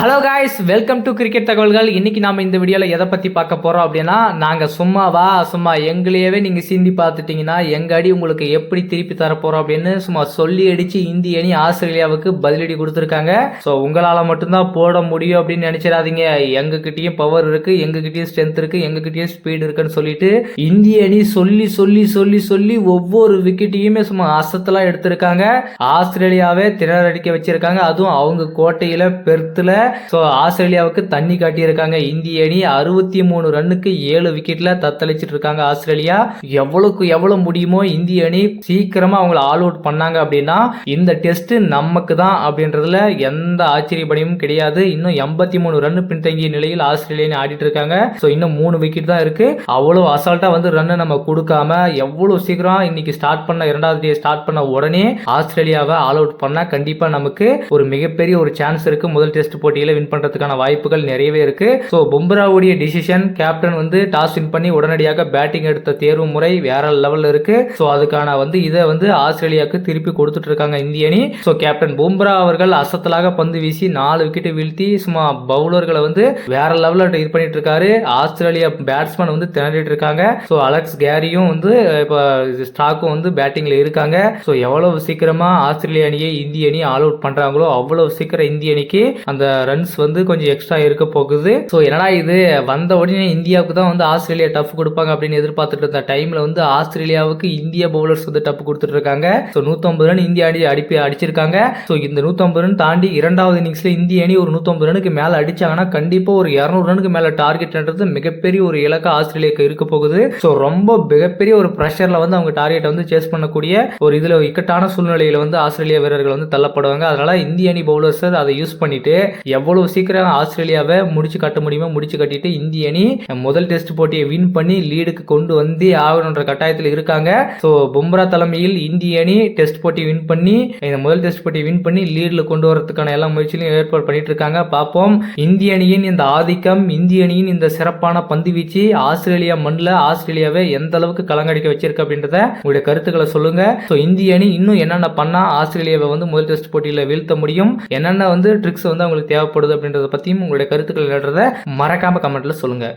Hello guys welcome to cricket தகவல்கள் இன்றைக்கி நாம் இந்த வீடியோவில் எதை பற்றி பார்க்க போகிறோம் அப்படின்னா நாங்கள் சும்மாவா சும்மா எங்களையவே நீங்கள் சிந்தி பார்த்துட்டிங்கன்னா எங்கள் அடி உங்களுக்கு எப்படி திருப்பி தரப்போகிறோம் அப்படின்னு சும்மா சொல்லி அடித்து இந்திய அணி ஆஸ்திரேலியாவுக்கு பதிலடி கொடுத்துருக்காங்க. ஸோ உங்களால் மட்டும்தான் போட முடியும் அப்படின்னு நினச்சிடாதீங்க. எங்ககிட்டயும் பவர் இருக்குது எங்ககிட்டயும் ஸ்ட்ரென்த் இருக்குது எங்ககிட்டயும் ஸ்பீடு இருக்குன்னு சொல்லிட்டு இந்திய அணி சொல்லி சொல்லி சொல்லி சொல்லி ஒவ்வொரு விக்கெட்டையுமே சும்மா அசத்தெல்லாம் எடுத்திருக்காங்க. ஆஸ்திரேலியாவே திணறடிக்க வச்சுருக்காங்க. அதுவும் அவங்க கோட்டையில் பெர்த்தில் ஸோ ஆஸ்திரேலியாவுக்கு தண்ணி காட்டியிருக்காங்க இந்திய அணி. அறுபத்தி மூணு ரன்னுக்கு ஏழு விக்கெட்ல தத்தளிச்சிட்டு இருக்காங்க ஆஸ்திரேலியா. எவ்வளவுக்கு எவ்வளவு முடியுமோ இந்திய அணி சீக்கிரமா அவங்கள ஆல் அவுட் பண்ணாங்க அப்படின்னா இந்த டெஸ்ட் நமக்கு தான் அப்படின்றதுல எந்த ஆச்சரியப்படையும் கிடையாது. இன்னும் எண்பத்தி மூணு ரன் பின்தங்கிய நிலையில் ஆஸ்திரேலியா அணி ஆடிட்டு இருக்காங்க ஸோ இன்னும் மூணு விக்கெட் தான் இருக்கு. அவ்வளவு அசால்ட்டா வந்து ரன் நம்ம கொடுக்காம எவ்வளவு சீக்கிரம் இன்னைக்கு ஸ்டார்ட் பண்ண இரண்டாவது டே ஸ்டார்ட் பண்ண உடனே ஆஸ்திரேலியாவை ஆல் அவுட் பண்ணா கண்டிப்பா நமக்கு ஒரு மிகப்பெரிய ஒரு சான்ஸ் இருக்கு. முதல் டெஸ்ட் போட்டி போட்டியில் வின் பண்ணுறதுக்கான வாய்ப்புகள் நிறையவே இருக்குது ஸோ பும்ராவுடைய டிசிஷன் கேப்டன் வந்து டாஸ் வின் பண்ணி உடனடியாக பேட்டிங் எடுத்த தேர்வு முறை வேற லெவலில் இருக்குது ஸோ அதுக்கான வந்து இதை வந்து ஆஸ்திரேலியாவுக்கு திருப்பி கொடுத்துட்டு இருக்காங்க இந்திய அணி. ஸோ கேப்டன் பும்ரா அவர்கள் அசத்தலாக பந்து வீசி நாலு விக்கெட்டு வீழ்த்தி சும்மா பவுலர்களை வந்து வேற லெவலில் இது பண்ணிட்டு இருக்காரு. ஆஸ்திரேலியா பேட்ஸ்மேன் வந்து திணறிட்டு இருக்காங்க. ஸோ அலெக்ஸ் கேரியும் வந்து இப்போ ஸ்டாக்கும் வந்து பேட்டிங்கில் இருக்காங்க. ஸோ எவ்வளவு சீக்கிரமாக ஆஸ்திரேலிய அணியை இந்திய அணி ஆல் அவுட் பண்ணுறாங்களோ அவ்வளோ சீக்கிரம் இந்திய அணிக்கு அந்த ரன்ஸ் வந்து கொஞ்சம் எக்ஸ்ட்ரா இருக்க போகுது. ஸோ என்னடா இது? வந்த உடனே இந்தியாவுக்கு தான் வந்து ஆஸ்திரேலியா டஃப் கொடுப்பாங்க அப்படின்னு எதிர்பார்த்துட்டு இருந்த டைமில் வந்து ஆஸ்திரேலியாவுக்கு இந்திய பவுலர்ஸ் வந்து டஃப் கொடுத்துட்டு இருக்காங்க. ஸோ நூற்றம்பது ரன் இந்திய அணி அடிப்பி அடிச்சிருக்காங்க. ஸோ இந்த நூற்றம்பது ரன் தாண்டி இரண்டாவது இன்னிங்ஸில் இந்திய அணி ஒரு நூற்றம்பது ரனுக்கு மேலே அடிச்சாங்கன்னா கண்டிப்பாக ஒரு இரநூறு ரனுக்கு மேலே டார்கெட்ன்றது மிகப்பெரிய ஒரு இலக்கா ஆஸ்திரேலியாவுக்கு இருக்க போகுது. ஸோ ரொம்ப மிகப்பெரிய ஒரு ப்ரெஷரில் வந்து அவங்க டார்கெட்டை வந்து சேஸ் பண்ணக்கூடிய ஒரு இதில் இக்கட்டான சூழ்நிலையில் வந்து ஆஸ்திரேலியா வீரர்கள் வந்து தள்ளப்படுவாங்க. அதனால இந்திய அணி பவுலர்ஸ் அதை யூஸ் பண்ணிட்டு எவ்வளவு சீக்கிரம் ஆஸ்திரேலியாவை முடிச்சு கட்ட முடியுமோ முடிச்சு கட்டிட்டு இந்திய அணி முதல் டெஸ்ட் போட்டியை வின் பண்ணி லீடுக்கு கொண்டு வந்து ஆகணுன்ற கட்டாயத்தில் இருக்காங்க. ஸோ பும்ரா தலைமையில் இந்திய அணி டெஸ்ட் போட்டி வின் பண்ணி இந்த முதல் டெஸ்ட் போட்டி வின் பண்ணி லீடில் கொண்டு வரதுக்கான எல்லா முயற்சியிலும் ஏற்பாடு பண்ணிட்டு இருக்காங்க. பார்ப்போம். இந்திய அணியின் இந்த ஆதிக்கம் இந்திய அணியின் இந்த சிறப்பான பந்து வீச்சு ஆஸ்திரேலியா மண்ணில் ஆஸ்திரேலியாவை எந்த அளவுக்கு கலங்கடிக்க வச்சிருக்கு அப்படின்றத உங்களுடைய கருத்துக்களை சொல்லுங்க. ஸோ இந்திய அணி இன்னும் என்னென்ன பண்ணால் ஆஸ்திரேலியாவை வந்து முதல் டெஸ்ட் போட்டியில் வீழ்த்த முடியும்? என்னென்ன வந்து ட்ரிக்ஸ் வந்து அவங்களுக்கு தேவைப்படுது அப்படின்றத பற்றியும் உங்களுடைய கருத்துக்கள் எழுதுறத மறக்காம கமெண்ட்ல சொல்லுங்க.